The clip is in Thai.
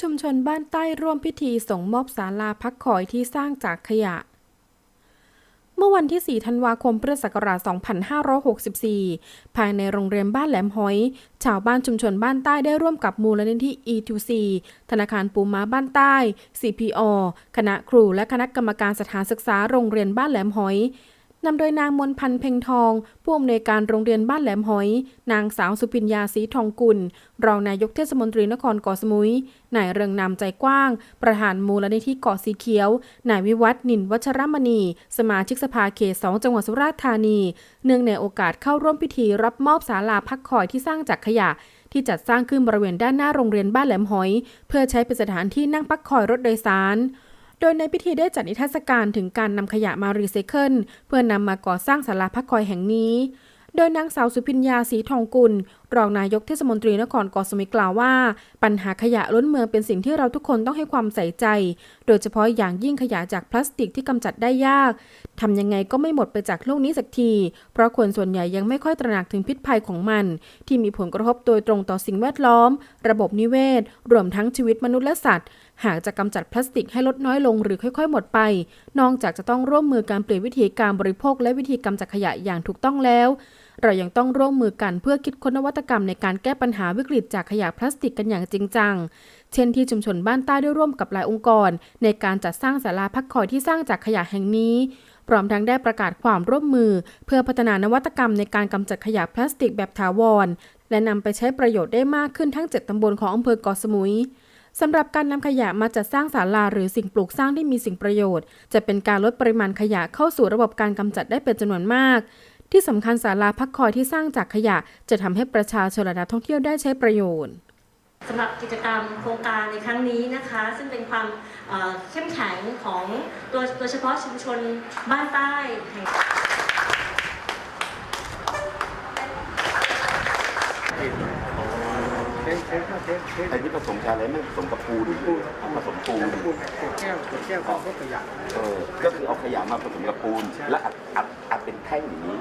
ชุมชนบ้านใต้ร่วมพิธีส่งมอบศาลาพักคอยที่สร้างจากขยะ เมื่อวันที่ 4 ธันวาคมพุทธศักราช 2564 ภายในโรงเรียนบ้านแหลมหอย ชาวบ้านชุมชนบ้านใต้ได้ร่วมกับมูลนิธิ E2C ธนาคารปูม้าบ้านใต้ CPO คณะครูและคณะกรรมการสถานศึกษาโรงเรียนบ้านแหลมหอย นำโดยนางมนพันธ์เพ็งทอง ผู้อำนวยการโรงเรียนบ้านแหลมหอย นางสาวสุปิญญาศรีทองกุล รองนายกเทศมนตรีนครเกาะสมุย นายเรืองนามใจกว้าง ประธานมูลนิธิเกาะสีเขียว นายวิวัฒน์นินวัชรมณี สมาชิกสภาเขตสองจังหวัดสุราษฎร์ธานี เนื่องในโอกาสเข้าร่วมพิธีรับมอบศาลาพักคอยที่สร้างจากขยะที่จัดสร้างขึ้นบริเวณด้านหน้าโรงเรียนบ้านแหลมหอย เพื่อใช้เป็นสถานที่นั่งพักคอยรถโดยสาร โดยในพิธีได้จัดนิทรรศการถึงการนำขยะมารีไซเคิลเพื่อนำมาก่อสร้างศาลาพักคอยแห่งนี้ โดยนางสาวสุพิญญาศรีทองกุล รองนายกเทศมนตรีนครกอสมิกล่าวว่า ปัญหาขยะล้นเมืองเป็นสิ่งที่เราทุกคนต้องให้ความใส่ใจ โดยเฉพาะอย่างยิ่งขยะจากพลาสติกที่กำจัดได้ยากทำยังไงก็ไม่หมดไปจากโลกนี้สักที เพราะคนส่วนใหญ่ยังไม่ค่อยตระหนักถึงพิษภัยของมัน ที่มีผลกระทบโดยตรงต่อสิ่งแวดล้อม ระบบนิเวศ รวมทั้งชีวิตมนุษย์และสัตว์ หากจะกำจัดพลาสติกให้ลดน้อยลงหรือค่อย ๆ หมดไป นอกจากจะต้องร่วมมือการเปลี่ยนวิธีการบริโภค และวิธีกำจัดขยะอย่างถูกต้องแล้ว เรายังต้องร่วมมือกันเพื่อคิดค้นนวัตกรรมในการแก้ปัญหาวิกฤตจากขยะพลาสติกกันอย่างจริงจังเช่นที่ชุมชนบ้านใต้ได้ร่วมกับหลายองค์กร ในการจัดสร้างศาลาพักคอยที่สร้างจากขยะแห่งนี้ พร้อมทั้งได้ประกาศความร่วมมือ เพื่อพัฒนานวัตกรรมในการกำจัดขยะพลาสติกแบบถาวร และนำไปใช้ประโยชน์ได้มากขึ้นทั้ง 7ตำบลของอำเภอเกาะสมุยสำหรับการนำขยะมาจัดสร้างศาลาหรือสิ่งปลูกสร้างที่มีสิ่งประโยชน์ จะเป็นการลดปริมาณขยะเข้าสู่ระบบการกำจัดได้เป็นจำนวนมาก ที่สำคัญศาลาพักคอยที่สร้างจากขยะ จะทำให้ประชาชนและนักท่องเที่ยวได้ใช้ประโยชน์ สำหรับกิจกรรมโครงการในครั้งนี้นะคะ ซึ่งเป็นความเข้มแข็งของตัวโดยเฉพาะชุมชนบ้านใต้แห่งไอ้ที่ผสมชาอะไรไม่ผสมกับปูนปูนผสมปูนปูนขวดแก้วแก้วของพวกขยะเออก็คือเอาขยะมาผสมกับปูน แล้วอัดอัดอัดเป็นแท่งอย่างนี้